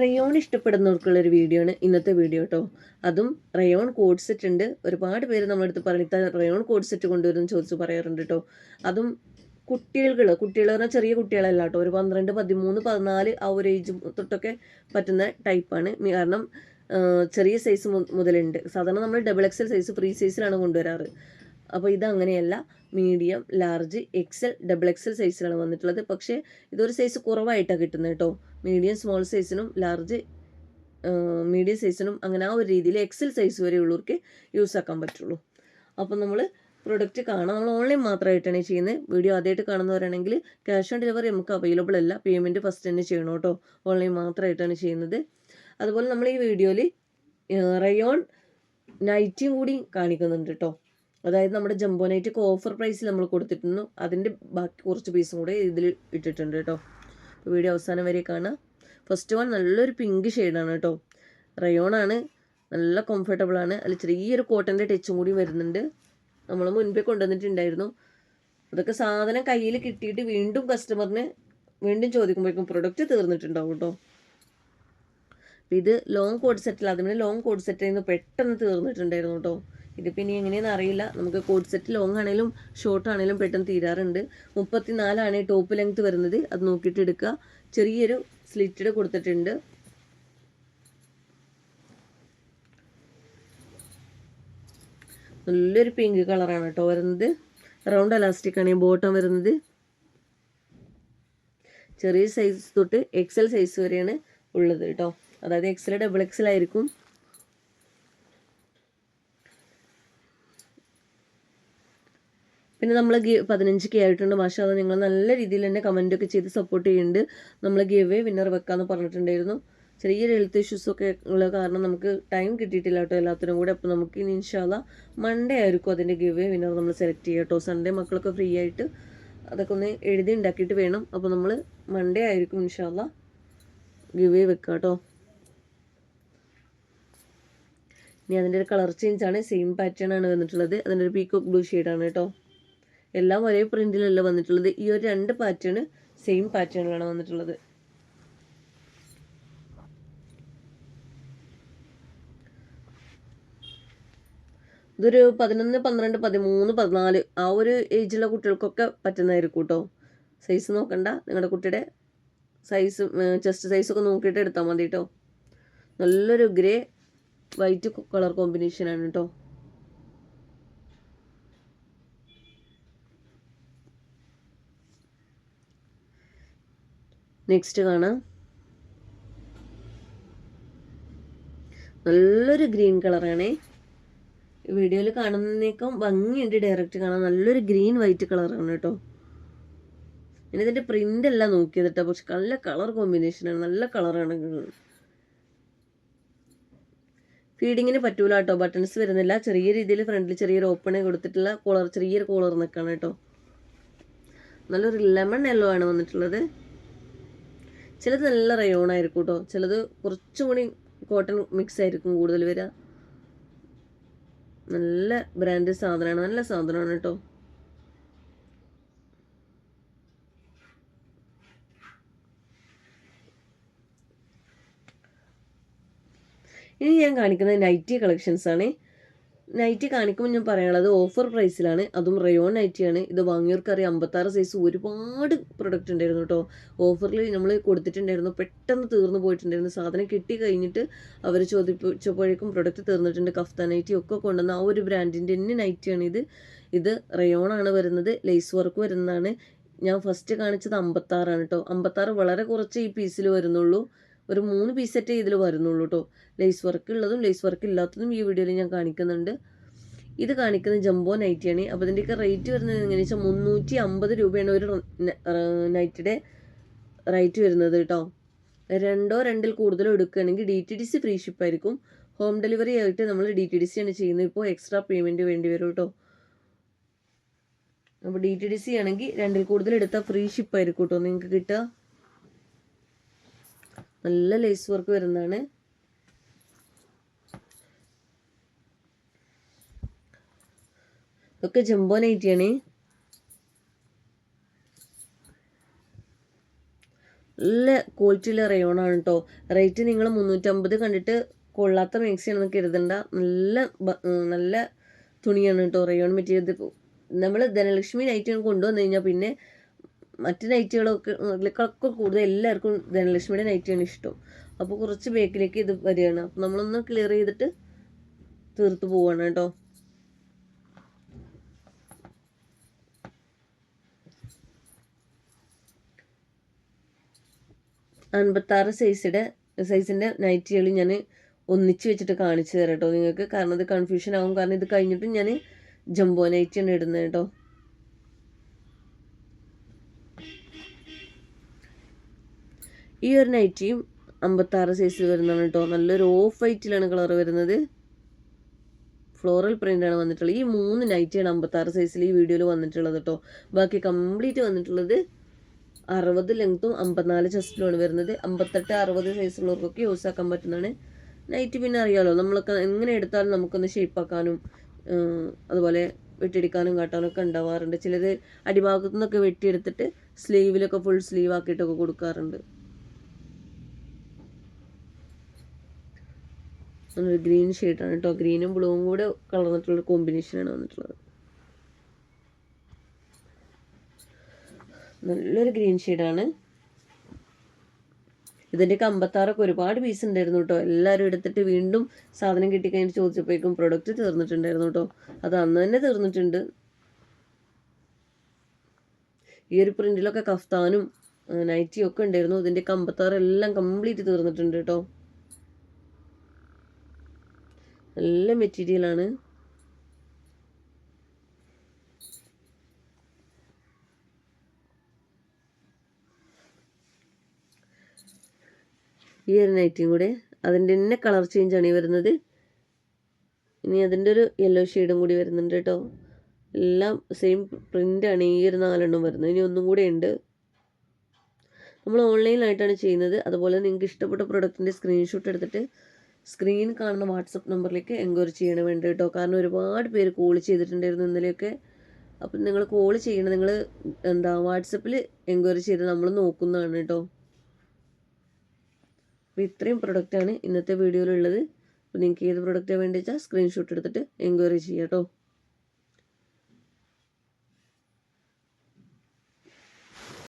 Rayon ഇഷ്ടപ്പെടുന്നവർക്കുള്ളൊരു video ആണ് ഇന്നത്തെ video കേട്ടോ. അതും റയോൺ കോഡ് സെറ്റ് ഉണ്ട് ഒരുപാട് പേര് നമ്മളെടുത്ത് പറഞ്ഞിട്ട് റയോൺ കോഡ് സെറ്റ് കൊണ്ടുവരുമെന്ന് ചോദിച്ചു പറയാറുണ്ട് കേട്ടോ. അതും കുട്ടികൾ കുട്ടികൾ പറഞ്ഞാൽ ചെറിയ കുട്ടികളല്ല കേട്ടോ. ഒരു പന്ത്രണ്ട് പതിമൂന്ന് പതിനാല് ആ ഒരു ഏജ് തൊട്ടൊക്കെ പറ്റുന്ന ടൈപ്പാണ് കാരണം ചെറിയ സൈസ് മുതലുണ്ട്. സാധാരണ നമ്മൾ ഡബിൾ എക്സൽ സൈസ് ഫ്രീ സൈസിലാണ് കൊണ്ടുവരാറ്. അപ്പോൾ ഇതങ്ങനെയല്ല. Medium large XL double XL സൈസിലാണ് വന്നിട്ടുള്ളത്. പക്ഷേ ഇതൊരു സൈസ് കുറവായിട്ടാണ് കിട്ടുന്നത് കേട്ടോ. മീഡിയം സ്മോൾ സൈസിനും ലാർജ് മീഡിയം സൈസിനും അങ്ങനെ ആ ഒരു രീതിയിൽ എക്സൽ സൈസ് വരെ ഉള്ളവർക്ക് യൂസ് ആക്കാൻ പറ്റുള്ളൂ. അപ്പം നമ്മൾ പ്രൊഡക്റ്റ് കാണാം. നമ്മൾ ഓൺലൈൻ മാത്രമായിട്ടാണ് ചെയ്യുന്നത് വീഡിയോ ആദ്യമായിട്ട് കാണുന്നവരാണെങ്കിൽ ക്യാഷ് ഓൺ ഡെലിവറി നമുക്ക് അവൈലബിൾ അല്ല. പേയ്മെന്റ് ഫസ്റ്റ് തന്നെ ചെയ്യണം കേട്ടോ. ഓൺലൈൻ മാത്രമായിട്ടാണ് ചെയ്യുന്നത്. അതുപോലെ നമ്മൾ ഈ വീഡിയോയിൽ റയോൺ നൈറ്റിയും കൂടി കാണിക്കുന്നുണ്ട് കേട്ടോ. അതായത് നമ്മുടെ ജംബോ നൈറ്റൊക്കെ ഓഫർ പ്രൈസിൽ നമ്മൾ കൊടുത്തിട്ടുണ്ട് അതിന്റെ ബാക്കി കുറച്ച് പീസും കൂടെ ഇതിൽ ഇട്ടിട്ടുണ്ട് കേട്ടോ അപ്പോൾ വീഡിയോ അവസാനം വരെ കാണാം. ഫസ്റ്റ് വൺ നല്ലൊരു പിങ്ക് ഷെയ്ഡാണ് കേട്ടോ റയോൺ ആണ്. നല്ല കംഫർട്ടബിൾ ആണ്. അതിൽ ചെറിയൊരു കോട്ടന്റെ ടച്ചും കൂടി വരുന്നുണ്ട്. നമ്മൾ മുൻപേ കൊണ്ടുവന്നിട്ടുണ്ടായിരുന്നു. അതൊക്കെ സാധനം കയ്യിൽ കിട്ടിയിട്ട് വീണ്ടും കസ്റ്റമറിന് വീണ്ടും ചോദിക്കുമ്പോഴേക്കും പ്രൊഡക്റ്റ് തീർന്നിട്ടുണ്ടാവും കേട്ടോ ഇത് ലോങ് കോഡ് സെറ്റിൽ അതിന് ലോങ് കോഡ് സെറ്റിൽ നിന്ന് പെട്ടെന്ന് തീർന്നിട്ടുണ്ടായിരുന്നു കേട്ടോ ഇതിപ്പോൾ ഇനി എങ്ങനെയാണെന്ന് അറിയില്ല. നമുക്ക് കോഡ് സെറ്റ് ലോങ് ആണെങ്കിലും ഷോർട്ട് ആണെങ്കിലും പെട്ടെന്ന് തീരാറുണ്ട്. മുപ്പത്തിനാലാണ് ടോപ്പ് ലെങ്ത് വരുന്നത്. അത് നോക്കിയിട്ട് എടുക്കുക. ചെറിയൊരു സ്ലിറ്റഡ് കൊടുത്തിട്ടുണ്ട്. നല്ലൊരു പിങ്ക് കളറാണ് കേട്ടോ വരുന്നത്. റൗണ്ട് അലാസ്റ്റിക് ആണ് ബോട്ടം വരുന്നത്. ചെറിയ സൈസ് തൊട്ട് എക്സൽ സൈസ് വരെയാണ് ഉള്ളത് കേട്ടോ. അതായത് എക്സൽ ഡബിൾ എക്സൽ ആയിരിക്കും. പിന്നെ നമ്മൾ പതിനഞ്ച് കെ ആയിട്ടുണ്ട്. മാഷാ നിങ്ങൾ നല്ല രീതിയിൽ തന്നെ കമന്റൊക്കെ ചെയ്ത് സപ്പോർട്ട് ചെയ്യുന്നുണ്ട്. നമ്മൾ ഗിവ് വിന്നർ വെക്കാമെന്ന് പറഞ്ഞിട്ടുണ്ടായിരുന്നു. ചെറിയൊരു ഹെൽത്ത് ഇഷ്യൂസ് ഒക്കെ ഉള്ള കാരണം നമുക്ക് ടൈം കിട്ടിയിട്ടില്ല കേട്ടോ എല്ലാത്തിനും കൂടെ. അപ്പോൾ നമുക്ക് ഇനി ഇൻഷാല്ല മൺഡേ ആയിരിക്കും അതിന്റെ ഗിവ് വിന്നർ നമ്മൾ സെലക്ട് ചെയ്യുക കേട്ടോ. സൺഡേ മക്കളൊക്കെ ഫ്രീ ആയിട്ട് അതൊക്കെ ഒന്ന് എഴുതി ഉണ്ടാക്കിയിട്ട് വേണം. അപ്പോൾ നമ്മൾ മൺഡേ ആയിരിക്കും ഇൻഷാല്ല ഗിവ് വെക്കുക കേട്ടോ. ഇനി അതിന്റെ ഒരു കളർ ചേഞ്ച് ആണ്. സെയിം പാറ്റേൺ ആണ് വന്നിട്ടുള്ളത്. അതിന്റെ ഒരു പീക്കോക്ക് ബ്ലൂ ഷെയ്ഡാണ് കേട്ടോ. എല്ലാം ഒരേ പ്രിന്റിലല്ല വന്നിട്ടുള്ളത്? ഈ ഒരു രണ്ട് പാറ്റേൺ സെയിം പാറ്റേണിലാണ് വന്നിട്ടുള്ളത്. ഇതൊരു പതിനൊന്ന് പന്ത്രണ്ട് പതിമൂന്ന് പതിനാല് ആ ഒരു ഏജിലുള്ള കുട്ടികൾക്കൊക്കെ പറ്റുന്നതായിരിക്കും കേട്ടോ സൈസ് നോക്കണ്ട. നിങ്ങളുടെ കുട്ടിയുടെ സൈസ് ചെസ്റ്റ് സൈസൊക്കെ നോക്കിയിട്ട് എടുത്താൽ മതി കേട്ടോ നല്ലൊരു ഗ്രേ വൈറ്റ് കളർ കോമ്പിനേഷനാണ് കേട്ടോ നെക്സ്റ്റ് കാണാം. നല്ലൊരു ഗ്രീൻ കളറാണേ. വീഡിയോയിൽ കാണുന്നതിനേക്കും ഭംഗിയുണ്ട് ഡയറക്റ്റ് കാണാൻ. നല്ലൊരു ഗ്രീൻ വൈറ്റ് കളറാണ് കേട്ടോ. ഞാൻ ഇതിന്റെ പ്രിന്റ് അല്ല നോക്കിയത് കേട്ടോ. പക്ഷെ നല്ല കളർ കോമ്പിനേഷനാണ് നല്ല കളറാണ്. ഫീഡിങ്ങിന് പറ്റൂല കേട്ടോ. ബട്ടൺസ് വരുന്നില്ല. ചെറിയ രീതിയിൽ ഫ്രണ്ടിൽ ചെറിയൊരു ഓപ്പൺ കൊടുത്തിട്ടുള്ള കോളർ ചെറിയൊരു കോളർ നിൽക്കാണ് കേട്ടോ. നല്ലൊരു ലെമൺ യെല്ലോ ആണ് വന്നിട്ടുള്ളത്. ചിലത് നല്ല റയോൺ ആയിരിക്കും കേട്ടോ ചിലത് കുറച്ചും കൂടി കോട്ടൺ മിക്സ് ആയിരിക്കും കൂടുതൽ വരിക. നല്ല ബ്രാൻഡ് സാധനമാണ്. നല്ല സാധനമാണ് കേട്ടോ. ഇനി ഞാൻ കാണിക്കുന്നത് നൈറ്റി കളക്ഷൻസ് ആണ്. നൈറ്റി കാണിക്കുമ്പോൾ ഞാൻ പറയാനുള്ളത് ഓഫർ പ്രൈസിലാണ് അതും റയോൺ നൈറ്റിയാണ് ഇത് വാങ്ങിയവർക്കറിയാം. അമ്പത്താറ് സൈസ് ഒരുപാട് പ്രൊഡക്റ്റ് ഉണ്ടായിരുന്നു കേട്ടോ ഓഫറിൽ നമ്മൾ കൊടുത്തിട്ടുണ്ടായിരുന്നു. പെട്ടെന്ന് തീർന്നു പോയിട്ടുണ്ടായിരുന്നു. സാധനം കിട്ടി കഴിഞ്ഞിട്ട് അവർ ചോദിച്ചപ്പോഴേക്കും പ്രൊഡക്റ്റ് തീർന്നിട്ടുണ്ട്. കഫ്ത നൈറ്റി ഒക്കെ കൊണ്ടുവന്ന ആ ഒരു ബ്രാൻഡിന്റെ തന്നെ നൈറ്റിയാണ് ഇത്. ഇത് റയോൺ ആണ് വരുന്നത്. ലേസ് വർക്ക് വരുന്നതാണ്. ഞാൻ ഫസ്റ്റ് കാണിച്ചത് അമ്പത്താറാണ് കേട്ടോ അമ്പത്താറ് വളരെ കുറച്ച് ഈ പീസിൽ വരുന്നുള്ളൂ. ഒരു മൂന്ന് പീസ് പീസറ്റേ ഇതിൽ വരുന്നുള്ളൂ കേട്ടോ ലേസ് വർക്ക് ഉള്ളതും ലേസ് വർക്ക് ഇല്ലാത്തതും ഈ വീഡിയോയിൽ ഞാൻ കാണിക്കുന്നുണ്ട്. ഇത് കാണിക്കുന്നത് ജംബോ നൈറ്റിയാണ് അപ്പോൾ ഇതിന്റെയൊക്കെ റേറ്റ് വരുന്നത് എങ്ങനെയാണെന്ന് വെച്ചാൽ മുന്നൂറ്റി അമ്പത് രൂപയാണ് ഒരു നൈറ്റിയുടെ റേറ്റ് വരുന്നത് കേട്ടോ രണ്ടോ രണ്ടിൽ കൂടുതലോ എടുക്കുകയാണെങ്കിൽ D T D C free ഷിപ്പായിരിക്കും home delivery ആയിട്ട് നമ്മൾ ഡി ടി ഡി സി ആണ് ചെയ്യുന്നത്. ഇപ്പോൾ എക്സ്ട്രാ പേയ്മെന്റ് വേണ്ടി വരും കേട്ടോ അപ്പോൾ ഡി ടി ഡി സി ആണെങ്കിൽ രണ്ടിൽ കൂടുതൽ എടുത്താൽ ഫ്രീ ഷിപ്പായിരിക്കും കേട്ടോ നിങ്ങൾക്ക് കിട്ടുക? നല്ല ലേസ് വർക്ക് വരുന്നതാണ്. ഇതൊക്കെ ജംബോ നൈറ്റിയാണ് നല്ല ക്വാളിറ്റിയുള്ള റയോണാണ് കേട്ടോ റേറ്റ് നിങ്ങൾ മുന്നൂറ്റമ്പത് കണ്ടിട്ട് കൊള്ളാത്ത മാക്സിയാണെന്ന് കരുതണ്ട. നല്ല നല്ല തുണിയാണ് കേട്ടോ റയോൺ മെറ്റീരിയൽ നമ്മൾ ധനലക്ഷ്മി നൈറ്റ് കൊണ്ടുവന്നു കഴിഞ്ഞാൽ പിന്നെ മറ്റ് നൈറ്റുകളൊക്കെ കൂടുതൽ എല്ലാവർക്കും ധനലക്ഷ്മിയുടെ നൈറ്റിയാണ് ഇഷ്ടം. അപ്പോൾ കുറച്ച് ബേക്കിലേക്ക് ഇത് വരികയാണ് അപ്പോൾ നമ്മളൊന്ന് ക്ലിയർ ചെയ്തിട്ട് തീർത്ത് പോവാണ് കേട്ടോ. അൻപത്താറ് സൈസിയുടെ സൈസിന്റെ നൈറ്റികൾ ഞാൻ ഒന്നിച്ച് വെച്ചിട്ട് കാണിച്ചു തരാം കേട്ടോ. നിങ്ങൾക്ക് കാരണം ഇത് കൺഫ്യൂഷൻ ആവും. കാരണം ഇത് കഴിഞ്ഞിട്ട് ഞാൻ ജംബോ നൈറ്റിയാണ് ഇടുന്നത് കേട്ടോ. ഈ ഒരു നൈറ്റിയും അമ്പത്താറ് സൈസിൽ വരുന്നതാണ് കേട്ടോ നല്ലൊരു ഓഫ് വൈറ്റിലാണ് കളർ വരുന്നത്. ഫ്ലോറൽ പ്രിന്റാണ് വന്നിട്ടുള്ളത്. ഈ മൂന്ന് നൈറ്റിയാണ് അമ്പത്താറ് സൈസിൽ ഈ വീഡിയോയിൽ വന്നിട്ടുള്ളത് കേട്ടോ ബാക്കി കംപ്ലീറ്റ് വന്നിട്ടുള്ളത് അറുപത് ലെങ്ത്തും അമ്പത്തിനാല് ചെസ്റ്റിലുമാണ് വരുന്നത്. അമ്പത്തെട്ട് അറുപത് സൈസുള്ളവർക്കൊക്കെ യൂസ് ആക്കാൻ പറ്റുന്നതാണ്. നൈറ്റ് പിന്നെ അറിയാമല്ലോ നമ്മളൊക്കെ എങ്ങനെ എടുത്താലും നമുക്കൊന്ന് ഷേപ്പ് ആക്കാനും അതുപോലെ വെട്ടിയെടുക്കാനും കാട്ടാനും ഒക്കെ ഉണ്ടാവാറുണ്ട്. ചിലർ അടിഭാഗത്തു നിന്നൊക്കെ വെട്ടിയെടുത്തിട്ട് സ്ലീവിലൊക്കെ ഫുൾ സ്ലീവ് ആക്കിയിട്ടൊക്കെ കൊടുക്കാറുണ്ട്. ഒരു ഗ്രീൻ ഷെയ്ഡാണ് കേട്ടോ ഗ്രീനും ബ്ലൂവും കൂടെ കളർന്നിട്ടുള്ള കോമ്പിനേഷനാണ് വന്നിട്ടുള്ളത്. നല്ലൊരു ഗ്രീൻ ഷെയ്ഡാണ് ഇതിന്റെയൊക്കെ അമ്പത്താറൊക്കെ ഒരുപാട് പീസ് ഉണ്ടായിരുന്നു കേട്ടോ എല്ലാവരും എടുത്തിട്ട് വീണ്ടും സാധനം കിട്ടിക്കഴിഞ്ഞിട്ട് ചോദിച്ചപ്പോഴേക്കും പ്രൊഡക്റ്റ് തീർന്നിട്ടുണ്ടായിരുന്നു കേട്ടോ അത് അന്ന് തന്നെ തീർന്നിട്ടുണ്ട്. ഈ ഒരു പ്രിന്റിലൊക്കെ കഫ്താനും നൈറ്റിയും ഒക്കെ ഉണ്ടായിരുന്നു. ഇതിന്റെയൊക്കെ അമ്പത്താറ് എല്ലാം കംപ്ലീറ്റ് തീർന്നിട്ടുണ്ട് കേട്ടോ നല്ല മെറ്റീരിയലാണ് ഈ ഒരു നൈറ്റിയും കൂടെ അതിന്റെ തന്നെ കളർ ചേഞ്ചാണ് ഈ വരുന്നത്. ഇനി അതിന്റെ ഒരു യെല്ലോ ഷെയ്ഡും കൂടി വരുന്നുണ്ട് കേട്ടോ എല്ലാം സെയിം പ്രിന്റാണ് ഈ ഒരു നാലെണ്ണം വരുന്നത്. ഇനി ഒന്നും കൂടെ ഉണ്ട്. നമ്മൾ ഓൺലൈനിലായിട്ടാണ് ചെയ്യുന്നത്. അതുപോലെ നിങ്ങൾക്ക് ഇഷ്ടപ്പെട്ട പ്രൊഡക്റ്റിന്റെ സ്ക്രീൻഷോട്ട് എടുത്തിട്ട് സ്ക്രീൻ കാണുന്ന വാട്സപ്പ് നമ്പറിലേക്ക് എൻക്വയറി ചെയ്യണം വേണ്ട കേട്ടോ കാരണം ഒരുപാട് പേര് കോൾ ചെയ്തിട്ടുണ്ടായിരുന്നു ഇന്നലെയൊക്കെ. അപ്പം നിങ്ങൾ കോൾ ചെയ്യണം. നിങ്ങൾ എന്താ വാട്സപ്പിൽ എൻക്വയറി ചെയ്ത് നമ്മൾ നോക്കുന്നതാണ് കേട്ടോ അപ്പോൾ ഇത്രയും പ്രൊഡക്റ്റാണ് ഇന്നത്തെ വീഡിയോയിലുള്ളത് അപ്പോൾ നിങ്ങൾക്ക് ഏത് പ്രൊഡക്റ്റാണ് വേണ്ടി വെച്ചാൽ സ്ക്രീൻഷോട്ട് എടുത്തിട്ട് എൻക്വയറി ചെയ്യാം കേട്ടോ